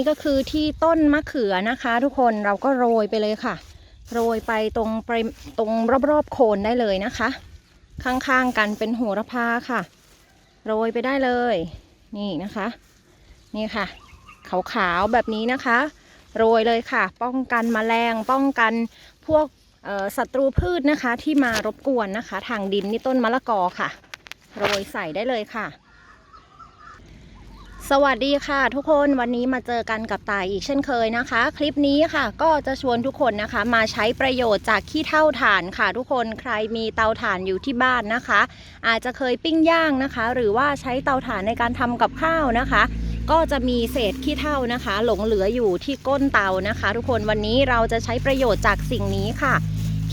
นี้ก็คือที่ต้นมะเขือนะคะ ทุกคนเราก็โรยไปเลยค่ะ โรยไปตรงปริตรงรอบๆโคนได้เลยนะคะ ข้างๆกันเป็นโหระพาค่ะ โรยไปได้เลย นี่นะคะ นี่ค่ะ ขาวๆแบบนี้นะคะ โรยเลยค่ะ ป้องกันแมลงป้องกันพวกศัตรูพืชนะคะที่มารบกวนนะคะ ทางดินนี่ต้นมะละกอค่ะ โรยใส่ได้เลยค่ะ สวัสดีค่ะทุกคนวันนี้มาเจอกันกับตายอีกเช่นเคยนะคะ คลิปนี้ค่ะก็จะชวนทุกคนนะคะ มาใช้ประโยชน์จากขี้เท่าถ่านค่ะ ทุกคนใครมีเตาถ่านอยู่ที่บ้านนะคะ อาจจะเคยปิ้งย่างนะคะ หรือว่าใช้เตาถ่านในการทำกับข้าวนะคะ ก็จะมีเศษขี้เท่านะคะ หลงเหลืออยู่ที่ก้นเตานะคะ ทุกคนวันนี้เราจะใช้ประโยชน์จากสิ่งนี้ค่ะ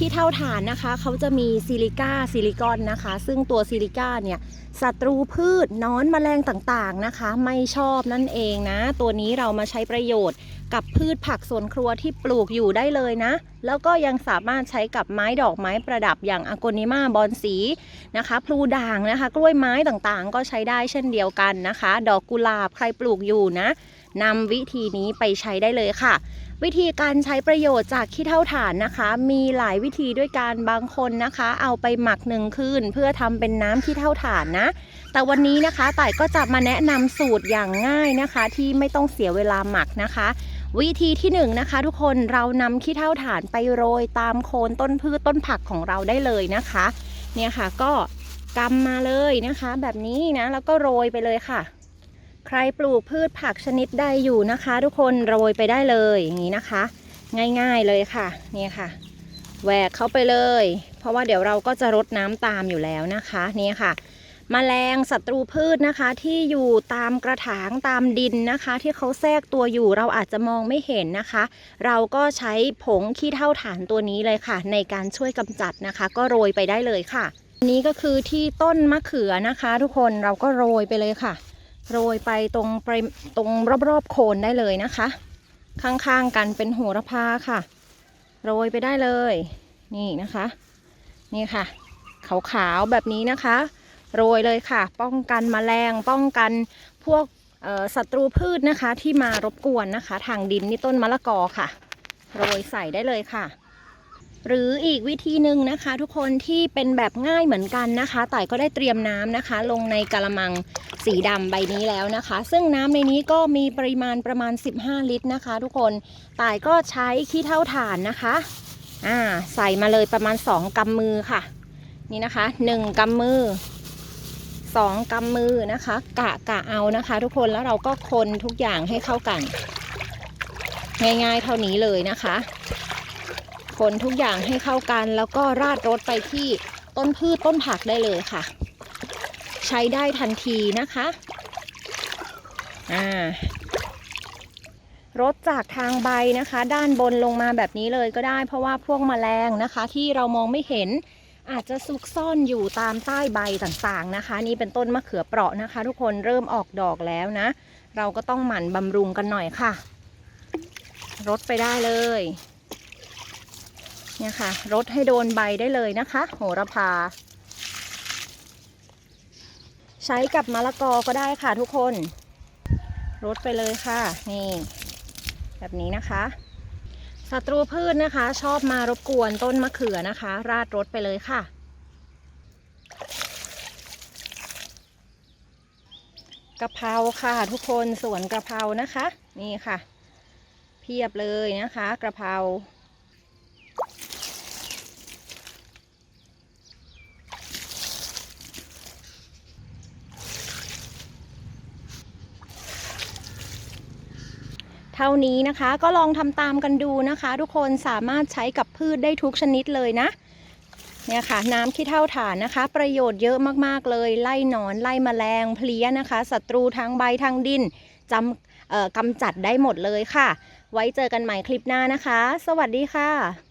ขี้เท่าถ่านนะคะเขาจะมีซิลิก้าซิลิคอนนะคะ ซึ่งตัวซิลิก้าเนี่ยศัตรูพืชนอนแมลงต่างๆนะคะ ไม่ชอบนั่นเองนะ ตัวนี้เรามาใช้ประโยชน์กับพืชผักสวนครัวที่ปลูกอยู่ได้เลยนะ แล้วก็ยังสามารถใช้กับไม้ดอกไม้ประดับอย่างอ g โกนิมาบอนสีนะคะ พลูด่างนะคะ กล้วยไม้ต่างๆ ก็ใช้ได้เช่นเดียวกันนะคะ ดอกกุหลาบใครปลูกอยู่นะนำวิธีนี้ไปใช้ได้เลยค่ะ วิธีการใช้ประโยชน์จากขี้เท่าถ่านนะคะ มีหลายวิธีด้วยการบางคนนะคะ เอาไปหมักหนึ่งคืนเพื่อทำเป็นน้ำขี้เท่าถ่านนะ แต่วันนี้นะคะต่ายก็จะมาแนะนำสูตรอย่างง่ายนะคะ ที่ไม่ต้องเสียเวลาหมักนะคะ วิธีที่หนึ่งนะคะทุกคนเรานำขี้เท่าถ่านไปโรยตามโคนต้นพืชต้นผักของเราได้เลยนะคะ เนี่ยค่ะก็กำมาเลยนะคะ แบบนี้นะแล้วก็โรยไปเลยค่ะ ใครปลูกพืชผักชนิดใดอยู่นะคะ ทุกคนโรยไปได้เลยอย่างนี้นะคะ ง่ายๆเลยค่ะนี่ค่ะแหวกเข้าไปเลย เพราะว่าเดี๋ยวเราก็จะรดน้ำตามอยู่แล้วนะคะนี่ค่ะมแมลงศัตรูพืชนะคะที่อยู่ตามกระถางตามดินนะคะ ที่เขาแทรกตัวอยู่เราอาจจะมองไม่เห็นนะคะ เราก็ใช้ผงขี้เท่าฐานตัวนี้เลยค่ะ ในการช่วยกำจัดนะคะ ก็โรยไปได้เลยค่ะนนี้ก็คือที่ต้นมะเขือนะคะ ทุกคนเราก็โรยไปเลยค่ะ โรยไปตรงไปตรงรอบๆโคนได้เลยนะคะ ข้างๆกันเป็นโหระพาค่ะ โรยไปได้เลย นี่นะคะ นี่ค่ะ ขาวๆแบบนี้นะคะ โรยเลยค่ะ ป้องกันแมลงป้องกันพวกศัตรูพืชนะคะที่มารบกวนนะคะ ทางดินนี่ต้นมะละกอค่ะ โรยใส่ได้เลยค่ะ หรืออีกวิธีหนึ่งนะคะ ทุกคนที่เป็นแบบง่ายเหมือนกันนะคะต่ายก็ได้เตรียมน้ำนะคะ ลงในกระมังสีดำใบนี้แล้วนะคะ ซึ่งน้ำในนี้ก็มีปริมาณประมาณ 15 ลิตรนะคะ ทุกคนต่ายก็ใช้ขี้เท่าถ่านนะคะอ่าใส่มาเลยประมาณ 2กำมือค่ะ นี่นะคะ 1กำมือ 2กำมือนะคะ กะกะเอานะคะ ทุกคนแล้วเราก็คนทุกอย่างให้เข้ากัน ง่ายๆเท่านี้เลยนะคะ คนทุกอย่างให้เข้ากัน แล้วก็ราดรสไปที่ต้นพืชต้นผักได้เลยค่ะ ใช้ได้ทันทีนะคะอ่ารดจากทางใบนะคะ ด้านบนลงมาแบบนี้เลยก็ได้ เพราะว่าพวกแมลงนะคะ ที่เรามองไม่เห็นอาจจะซุกซ่อนอยู่ตามใต้ใบต่างๆนะคะ นี่เป็นต้นมะเขือเปราะนะคะ ทุกคนเริ่มออกดอกแล้วนะ เราก็ต้องหมั่นบำรุงกันหน่อยค่ะรดไปได้เลย เนี่ยค่ะรดให้โดนใบได้เลยนะคะ โหระพา ใช้กับมะละกอก็ได้ค่ะทุกคนรดไปเลยค่ะ นี่ แบบนี้นะคะศัตรูพืชนะคะ ชอบมารบกวนต้นมะเขือนะคะ ราดรดไปเลยค่ะ กะเพราค่ะทุกคนสวนกะเพรานะคะ นี่ค่ะ เพียบเลยนะคะ กะเพรา เท่านี้นะคะก็ลองทำตามกันดูนะคะ ทุกคนสามารถใช้กับพืชได้ทุกชนิดเลยนะเนี่ยค่ะน้ำขี้เท่าฐานนะคะ ประโยชน์เยอะมากๆเลย ไล่หนอนไล่แมลงเพลี้ยนะคะศัตรูทางใบทางดินจำกำจัดได้หมดเลยค่ะ ไว้เจอกันใหม่คลิปหน้านะคะ สวัสดีค่ะ